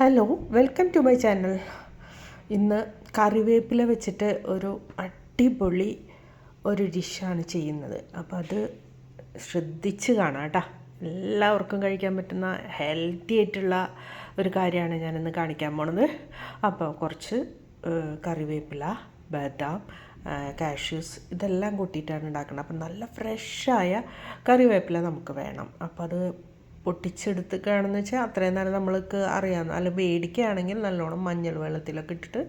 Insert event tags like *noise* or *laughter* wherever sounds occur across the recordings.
Hello welcome to my channel ഇന്ന് കറിവേപ്പില വെച്ചിട്ട് ഒരു അടിപൊളി ഒരു ഡിഷാണ് ചെയ്യുന്നത്. അപ്പോൾ അത് ശ്രദ്ധിച്ച് കാണാം കേട്ടോ. എല്ലാവർക്കും കഴിക്കാൻ പറ്റുന്ന ഹെൽത്തി ആയിട്ടുള്ള ഒരു കാര്യമാണ് ഞാനിന്ന് കാണിക്കാൻ പോണത്. അപ്പോൾ കുറച്ച് കറിവേപ്പില ബദാം കാഷ്യൂസ് ഇതെല്ലാം കൂട്ടിയിട്ടാണ് ഉണ്ടാക്കുന്നത് അപ്പം നല്ല ഫ്രഷായ കറിവേപ്പില നമുക്ക് വേണം. അപ്പോൾ അത് പൊട്ടിച്ചെടുത്തുകയാണെന്ന് വെച്ചാൽ അത്രയും നേരം നമ്മൾക്ക് അറിയാം. അല്ല വേടിക്കുകയാണെങ്കിൽ നല്ലോണം മഞ്ഞൾ വെള്ളത്തിലൊക്കെ ഇട്ടിട്ട്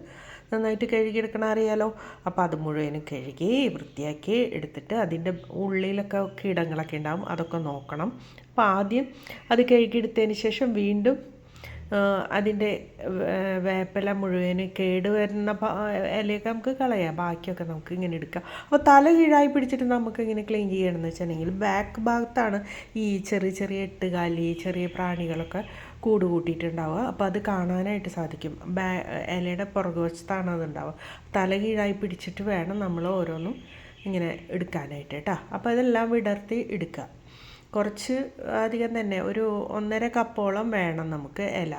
നന്നായിട്ട് കഴുകിയെടുക്കണം അറിയാലോ. അപ്പോൾ അത് മുഴുവനും കഴുകി വൃത്തിയാക്കി എടുത്തിട്ട് അതിന്റെ ഉള്ളിലൊക്കെ കീടങ്ങളൊക്കെ ഉണ്ടാവും. അതൊക്കെ നോക്കണം. അപ്പോൾ ആദ്യം അത് കഴുകിയെടുത്തതിന് ശേഷം വീണ്ടും അതിന്റെ വേപ്പില മുഴുവൻ കേട് വരുന്ന ഇലയൊക്കെ നമുക്ക് കളയാം. ബാക്കിയൊക്കെ നമുക്ക് ഇങ്ങനെ എടുക്കാം. അപ്പോൾ തല കീഴായി പിടിച്ചിട്ട് നമുക്ക് ഇങ്ങനെ ക്ലീൻ ചെയ്യണമെന്ന് വെച്ചിട്ടുണ്ടെങ്കിൽ ബാക്ക് ഭാഗത്താണ് ഈ ചെറിയ ചെറിയ എട്ടുകാലി ചെറിയ പ്രാണികളൊക്കെ കൂട് കൂട്ടിയിട്ടുണ്ടാവുക. അപ്പോൾ അത് കാണാനായിട്ട് സാധിക്കും. ബാ ഇലയുടെ പുറകുവശത്താണ് അതുണ്ടാവുക. തല കീഴായി പിടിച്ചിട്ട് വേണം നമ്മൾ ഓരോന്നും ഇങ്ങനെ എടുക്കാനായിട്ട് കേട്ടോ. അപ്പോൾ അതെല്ലാം വിടർത്തി എടുക്കുക. കുറച്ച് അധികം തന്നെ ഒരു ഒന്നര കപ്പോളം വേണം നമുക്ക് ഇല.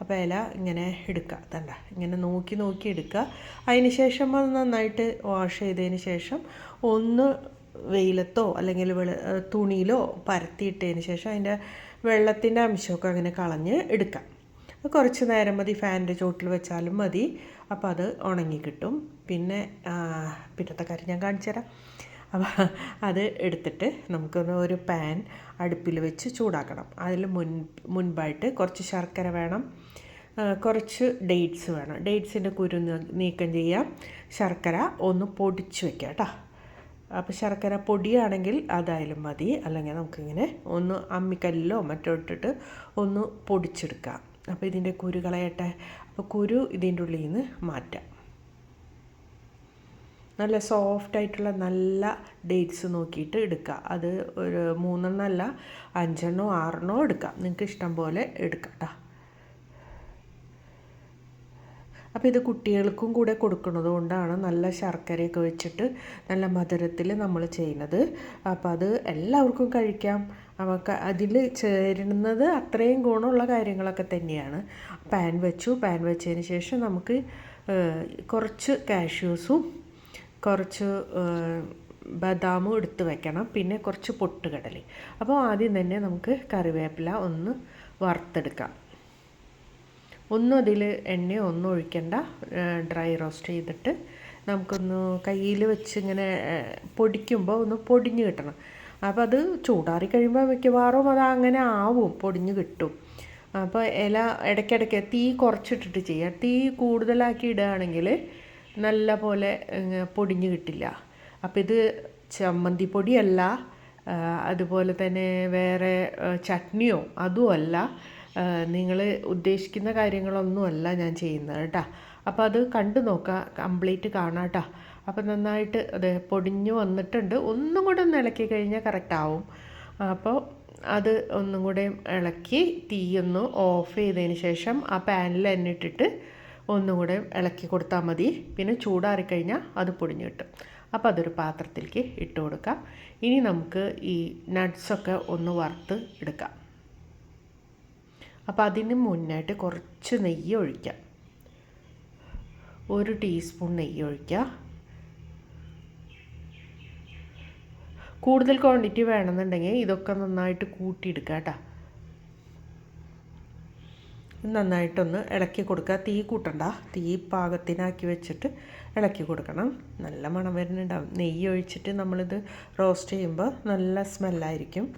അപ്പോൾ ഇല ഇങ്ങനെ എടുക്കുക തണ്ട ഇങ്ങനെ നോക്കി നോക്കി എടുക്കുക. അതിന് ശേഷം അത് നന്നായിട്ട് വാഷ് ചെയ്തതിന് ശേഷം ഒന്ന് വെയിലത്തോ അല്ലെങ്കിൽ വെള തുണിയിലോ പരത്തിയിട്ടതിന് ശേഷം അതിന്റെ വെള്ളത്തിന്റെ അംശമൊക്കെ അങ്ങനെ കളഞ്ഞ് എടുക്കാം. കുറച്ച് നേരം മതി ഫാനിന്റെ ചോട്ടിൽ വെച്ചാലും മതി. അപ്പോൾ അത് ഉണങ്ങി കിട്ടും പിന്നെ പിന്നത്തെ കാര്യം ഞാൻ കാണിച്ചു തരാം അപ്പോൾ അത് എടുത്തിട്ട് നമുക്കൊന്ന് ഒരു പാൻ അടുപ്പിൽ വെച്ച് ചൂടാക്കണം. അതിൽ മുൻ മുൻപായിട്ട് കുറച്ച് ശർക്കര വേണം. കുറച്ച് ഡേറ്റ്സ് വേണം. ഡേറ്റ്സിന്റെ കുരു നീക്കം ചെയ്യാം. ശർക്കര ഒന്ന് പൊടിച്ച് വെക്കാം കേട്ടോ. അപ്പോൾ ശർക്കര പൊടിയാണെങ്കിൽ അതായാലും മതി. അല്ലെങ്കിൽ നമുക്കിങ്ങനെ ഒന്ന് അമ്മിക്കല്ലോ മറ്റോ ഇട്ടിട്ട് ഒന്ന് പൊടിച്ചെടുക്കാം. അപ്പോൾ ഇതിന്റെ കുരു കളയട്ടെ. അപ്പോൾ കുരു ഇതിന്റെ ഉള്ളിൽ നിന്ന് മാറ്റാം. നല്ല സോഫ്റ്റ് ആയിട്ടുള്ള നല്ല ഡേറ്റ്സ് നോക്കിയിട്ട് എടുക്കുക അത് ഒരു മൂന്നെണ്ണമല്ല അഞ്ചെണ്ണോ ആറെണ്ണോ എടുക്കാം. നിങ്ങൾക്ക് ഇഷ്ടം പോലെ എടുക്കാം കേട്ടോ അപ്പോൾ ഇത് കുട്ടികൾക്കും കൂടെ കൊടുക്കുന്നത് കൊണ്ടാണ് നല്ല ശർക്കരയൊക്കെ വെച്ചിട്ട് നല്ല മധുരത്തിൽ നമ്മൾ ചെയ്യുന്നത്. അപ്പോൾ അത് എല്ലാവർക്കും കഴിക്കാം. അവർക്ക് അതിൽ ചേരുന്നത് അത്രയും ഗുണമുള്ള കാര്യങ്ങളൊക്കെ തന്നെയാണ്. പാൻ വെച്ചു. പാൻ വെച്ചതിന് ശേഷം നമുക്ക് കുറച്ച് കാഷ്യൂസും കുറച്ച് ബദാമും എടുത്ത് വെക്കണം. പിന്നെ കുറച്ച് പൊട്ടുകടലി. അപ്പോൾ ആദ്യം തന്നെ നമുക്ക് കറിവേപ്പില ഒന്ന് വറുത്തെടുക്കാം. ഒന്നും അതിൽ എണ്ണ ഒന്നും ഒഴിക്കണ്ട. ഡ്രൈ റോസ്റ്റ് ചെയ്തിട്ട് നമുക്കൊന്ന് കയ്യിൽ വെച്ച് ഇങ്ങനെ പൊടിക്കുമ്പോൾ ഒന്ന് പൊടിഞ്ഞ് കിട്ടണം. അപ്പോൾ അത് ചൂടാറി കഴിയുമ്പോൾ മിക്കവാറും അത് അങ്ങനെ ആവും പൊടിഞ്ഞ് കിട്ടും. അപ്പോൾ ഇല ഇടയ്ക്കിടയ്ക്ക് തീ കുറച്ചിട്ടിട്ട് ചെയ്യുക തീ കൂടുതലാക്കി ഇടുകയാണെങ്കിൽ നല്ല പോലെ പൊടിഞ്ഞ് കിട്ടില്ല. അപ്പോൾ ഇത് ചമ്മന്തി പൊടിയല്ല അതുപോലെ തന്നെ വേറെ ചട്നിയോ അതുമല്ല നിങ്ങൾ ഉദ്ദേശിക്കുന്ന കാര്യങ്ങളൊന്നുമല്ല ഞാൻ ചെയ്യുന്നത് കേട്ടോ. അപ്പോൾ അത് കണ്ടു നോക്കുക കംപ്ലീറ്റ് കാണാം കേട്ടോ. അപ്പോൾ നന്നായിട്ട് അത് പൊടിഞ്ഞു വന്നിട്ടുണ്ട്. ഒന്നും കൂടെ ഒന്ന് ഇളക്കി കഴിഞ്ഞാൽ കറക്റ്റ് ആവും. അപ്പോൾ അത് ഒന്നും കൂടെ ഇളക്കി തീയൊന്ന് ഓഫ് ചെയ്തതിന് ശേഷം ആ പാനിൽ എണ്ണ ഇട്ടിട്ട് ഒന്നും കൂടെ ഇളക്കി കൊടുത്താൽ മതി. പിന്നെ ചൂടാറിക്കഴിഞ്ഞാൽ അത് പൊടിഞ്ഞ് കിട്ടും. അപ്പോൾ അതൊരു പാത്രത്തിലേക്ക് ഇട്ട് കൊടുക്കാം. ഇനി നമുക്ക് ഈ നട്ട്സൊക്കെ ഒന്ന് വറുത്ത് എടുക്കാം. അപ്പോൾ അതിന് മുന്നായിട്ട് കുറച്ച് നെയ്യ് ഒഴിക്കാം. ഒരു ടീസ്പൂൺ നെയ്യ് ഒഴിക്കുക കൂടുതൽ ക്വാണ്ടിറ്റി വേണമെന്നുണ്ടെങ്കിൽ ഇതൊക്കെ നന്നായിട്ട് കൂട്ടിയെടുക്കുക കേട്ടോ. നന്നായിട്ടൊന്ന് ഇളക്കി കൊടുക്കുക. തീ കൂട്ടണ്ട. തീ പാകത്തിനാക്കി വെച്ചിട്ട് ഇളക്കി കൊടുക്കണം. നല്ല മണം വരുന്നുണ്ടാവും. നെയ്യ് ഒഴിച്ചിട്ട് നമ്മളിത് റോസ്റ്റ് ചെയ്യുമ്പോൾ നല്ല സ്മെല്ലായിരിക്കും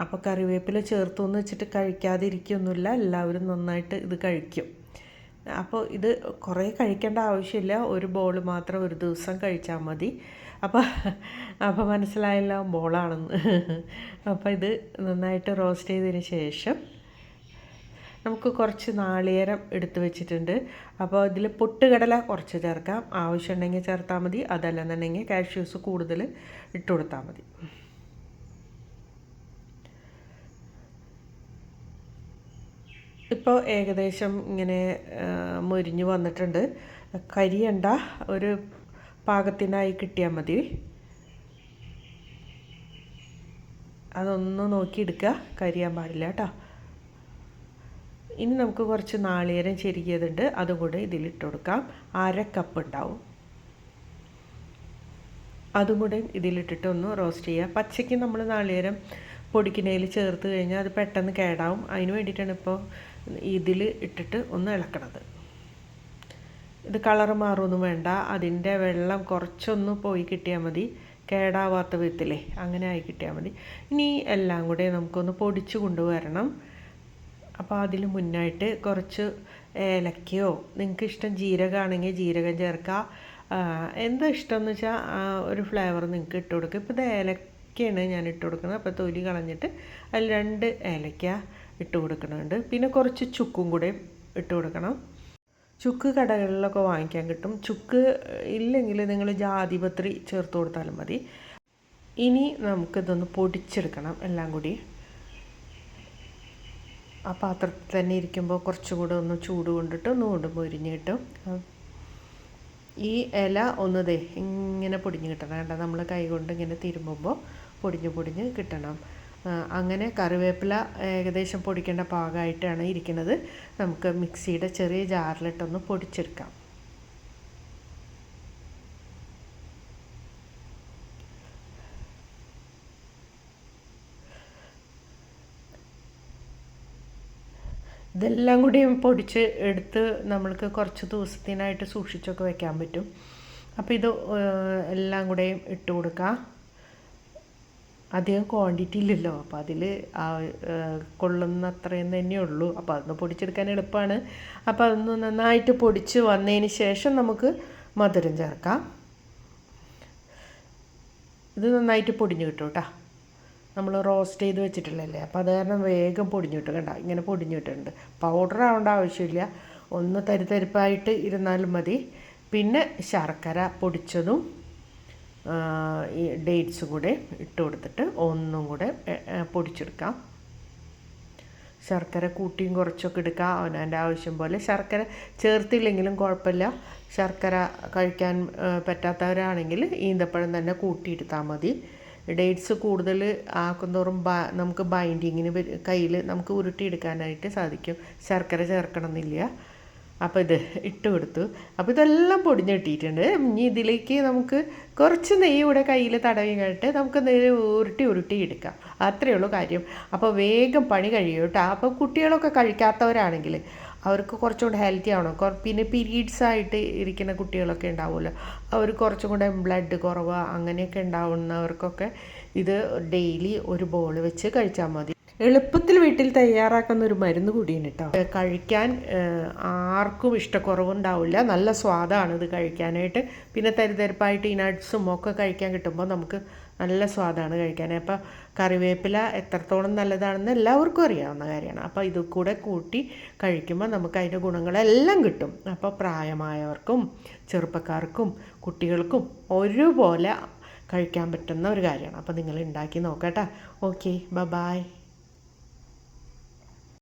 അപ്പോൾ കറിവേപ്പില ചേർത്തു എന്ന് വെച്ചിട്ട് കഴിക്കാതിരിക്കൊന്നുമില്ല. എല്ലാവരും നന്നായിട്ട് ഇത് കഴിക്കും. അപ്പോൾ ഇത് കുറേ കഴിക്കേണ്ട ആവശ്യമില്ല. ഒരു ബോൾ മാത്രം ഒരു ദിവസം കഴിച്ചാൽ മതി. അപ്പോൾ അപ്പോൾ മനസ്സിലായല്ലോ ബോളാണെന്ന്. *laughs* അപ്പോൾ ഇത് നന്നായിട്ട് റോസ്റ്റ് ചെയ്തതിന് ശേഷം നമുക്ക് കുറച്ച് നാളികേരം എടുത്തു വെച്ചിട്ടുണ്ട്. അപ്പോൾ ഇതിൽ പൊട്ടുകടല കുറച്ച് ചേർക്കാം. ആവശ്യമുണ്ടെങ്കിൽ ചേർത്താൽ മതി. അതല്ലെന്നുണ്ടെങ്കിൽ കാഷ്യൂസ് കൂടുതൽ ഇട്ട് കൊടുത്താൽ മതി. ഇപ്പോൾ ഏകദേശം ഇങ്ങനെ മുരിഞ്ഞു വന്നിട്ടുണ്ട്. കരിയണ്ട ഒരു പാകത്തിനായി കിട്ടിയാൽ മതി. അതൊന്ന് നോക്കി എടുക്കുക കരിയാൻ പാടില്ല കേട്ടോ. ഇനി നമുക്ക് കുറച്ച് നാളികേരം ചെരുകിയതുണ്ട്. അതും കൂടെ ഇതിലിട്ട് കൊടുക്കാം. അര കപ്പ് ഉണ്ടാവും. അതും കൂടെ ഇതിലിട്ടിട്ട് ഒന്ന് റോസ്റ്റ് ചെയ്യുക. പച്ചയ്ക്ക് നമ്മൾ നാളികേരം പൊടിക്കുന്നതിൽ ചേർത്ത് കഴിഞ്ഞാൽ അത് പെട്ടെന്ന് കേടാവും. അതിന് വേണ്ടിയിട്ടാണ് ഇപ്പോൾ ഇതിൽ ഇട്ടിട്ട് ഒന്ന് ഇളക്കണത്. ഇത് കളറ് മാറുമൊന്നും വേണ്ട. അതിന്റെ വെള്ളം കുറച്ചൊന്ന് പോയി കിട്ടിയാൽ മതി. കേടാവാത്ത വിധത്തിലേ അങ്ങനെ ആയി കിട്ടിയാൽ മതി. ഇനി എല്ലാം കൂടെ നമുക്കൊന്ന് പൊടിച്ച് കൊണ്ടുവരണം. അപ്പോൾ അതിൽ മുന്നായിട്ട് കുറച്ച് ഏലക്കയോ നിങ്ങൾക്ക് ഇഷ്ടം ജീരകമാണെങ്കിൽ ജീരകം ചേർക്കുക എന്താ ഇഷ്ടം എന്ന് വെച്ചാൽ ഒരു ഫ്ലേവർ നിങ്ങൾക്ക് ഇട്ട് കൊടുക്കുക ഇപ്പോൾ ഇത് ഏലക്കയാണ് ഞാൻ ഇട്ട് കൊടുക്കുന്നത്. അപ്പോൾ തൊലി കളഞ്ഞിട്ട് അതിൽ രണ്ട് ഏലക്ക ഇട്ട് കൊടുക്കുന്നുണ്ട്. പിന്നെ കുറച്ച് ചുക്കും കൂടെ ഇട്ട് കൊടുക്കണം. ചുക്ക് കടകളിലൊക്കെ വാങ്ങിക്കാൻ കിട്ടും. ചുക്ക് ഇല്ലെങ്കിൽ നിങ്ങൾ ജാതിപത്രി ചേർത്ത് കൊടുത്താലും മതി. ഇനി നമുക്കിതൊന്ന് പൊടിച്ചെടുക്കണം എല്ലാം കൂടി. ആ പാത്രത്തിൽ തന്നെ ഇരിക്കുമ്പോൾ കുറച്ചുകൂടെ ഒന്ന് ചൂട് കൊണ്ടിട്ട് ഒന്ന് കൊണ്ട് പൊരിഞ്ഞ് കിട്ടും. ഈ ഇല ഒന്ന് ദേ ഇങ്ങനെ പൊടിഞ്ഞ് കിട്ടണം കേട്ടോ. നമ്മൾ കൈ കൊണ്ട് ഇങ്ങനെ തിരുമ്പുമ്പോൾ പൊടിഞ്ഞ് പൊടിഞ്ഞ് കിട്ടണം. അങ്ങനെ കറിവേപ്പില ഏകദേശം പൊടിക്കേണ്ട പാകമായിട്ടാണ് ഇരിക്കുന്നത്. നമുക്ക് മിക്സിയുടെ ചെറിയ ജാറിലിട്ടൊന്ന് പൊടിച്ചെടുക്കാം. ഇതെല്ലാം കൂടി പൊടിച്ച് എടുത്ത് നമ്മൾക്ക് കുറച്ച് ദിവസത്തിനായിട്ട് സൂക്ഷിച്ചൊക്കെ വെക്കാൻ പറ്റും. അപ്പോൾ ഇത് എല്ലാം കൂടെയും ഇട്ട് കൊടുക്കാം. അധികം ക്വാണ്ടിറ്റി ഇല്ലല്ലോ. അപ്പോൾ അതിൽ കൊള്ളുന്ന അത്രയും തന്നെ ഉള്ളൂ. അപ്പോൾ അതൊന്ന് പൊടിച്ചെടുക്കാൻ എളുപ്പമാണ് അപ്പോൾ അതൊന്ന് നന്നായിട്ട് പൊടിച്ച് വന്നതിന് ശേഷം നമുക്ക് മധുരം ചേർക്കാം. ഇത് നന്നായിട്ട് പൊടിഞ്ഞു കിട്ടും കേട്ടോ. നമ്മൾ റോസ്റ്റ് ചെയ്ത് വെച്ചിട്ടുള്ളതല്ലേ? അപ്പോൾ അത് കാരണം വേഗം പൊടിഞ്ഞു കിട്ടും കണ്ട? ഇങ്ങനെ പൊടിഞ്ഞു പൗഡർ ആവേണ്ട ആവശ്യമില്ല. ഒന്ന് തരിതരിപ്പായിട്ട് ഇരുന്നാലും മതി. പിന്നെ ശർക്കര പൊടിച്ചതും ഈ ഡേറ്റ്സും കൂടെ ഇട്ട് കൊടുത്തിട്ട് ഒന്നും കൂടെ പൊടിച്ചെടുക്കാം. ശർക്കര കൂട്ടിയും കുറച്ചൊക്കെ എടുക്കാം. അവനവന്റെ ആവശ്യം പോലെ ശർക്കര ചേർത്തില്ലെങ്കിലും കുഴപ്പമില്ല. ശർക്കര കഴിക്കാൻ പറ്റാത്തവരാണെങ്കിൽ ഈന്തപ്പഴം തന്നെ കൂട്ടിയെടുത്താൽ മതി. ഡേറ്റ്സ് കൂടുതൽ ആക്കുന്തോറും നമുക്ക് ബൈൻഡിങ്ങിന് കയ്യിൽ നമുക്ക് ഉരുട്ടിയെടുക്കാനായിട്ട് സാധിക്കും. ശർക്കര ചേർക്കണം എന്നില്ല അപ്പോൾ ഇത് ഇട്ട് കൊടുത്തു. അപ്പോൾ ഇതെല്ലാം പൊടിഞ്ഞിട്ടിട്ടുണ്ട് ഇനി ഇതിലേക്ക് നമുക്ക് കുറച്ച് നെയ്യ് കൂടെ കയ്യിൽ തടവി കഴിഞ്ഞിട്ട് നമുക്ക് നെയ്യ് ഉരുട്ടി ഉരുട്ടി എടുക്കാം. അത്രയേ ഉള്ളൂ കാര്യം. അപ്പോൾ വേഗം പണി കഴിയും കേട്ടോ. അപ്പോൾ കുട്ടികളൊക്കെ കഴിക്കാത്തവരാണെങ്കിൽ അവർക്ക് കുറച്ചും കൂടെ ഹെൽത്തി ആവണം പിന്നെ പീരീഡ്സ് ആയിട്ട് ഇരിക്കുന്ന കുട്ടികളൊക്കെ ഉണ്ടാവുമല്ലോ. അവർ കുറച്ചും കൂടെ ബ്ലഡ് കുറവ് അങ്ങനെയൊക്കെ ഉണ്ടാവുന്നവർക്കൊക്കെ ഇത് ഡെയിലി ഒരു ബോൾ വെച്ച് കഴിച്ചാൽ മതി. എളുപ്പത്തിൽ വീട്ടിൽ തയ്യാറാക്കുന്ന ഒരു മരുന്ന് കൂടിയാണ് കേട്ടോ കഴിക്കാൻ ആർക്കും ഇഷ്ടക്കുറവുണ്ടാവില്ല. നല്ല സ്വാദാണ് ഇത് കഴിക്കാനായിട്ട്. പിന്നെ തരിതരിപ്പായിട്ട് ഈ നട്ട്സും ഒക്കെ കഴിക്കാൻ കിട്ടുമ്പോൾ നമുക്ക് നല്ല സ്വാദാണ് കഴിക്കാൻ അപ്പോൾ കറിവേപ്പില എത്രത്തോളം നല്ലതാണെന്ന് എല്ലാവർക്കും അറിയാവുന്ന കാര്യമാണ്. അപ്പോൾ ഇത് കൂടെ കൂട്ടി കഴിക്കുമ്പോൾ നമുക്ക് അതിന്റെ ഗുണങ്ങളെല്ലാം കിട്ടും. അപ്പോൾ പ്രായമായവർക്കും ചെറുപ്പക്കാർക്കും കുട്ടികൾക്കും ഒരുപോലെ കഴിക്കാൻ പറ്റുന്ന ഒരു കാര്യമാണ്. അപ്പോൾ നിങ്ങൾ ഉണ്ടാക്കി നോക്കട്ടെ ഓക്കെ ബ ബായ്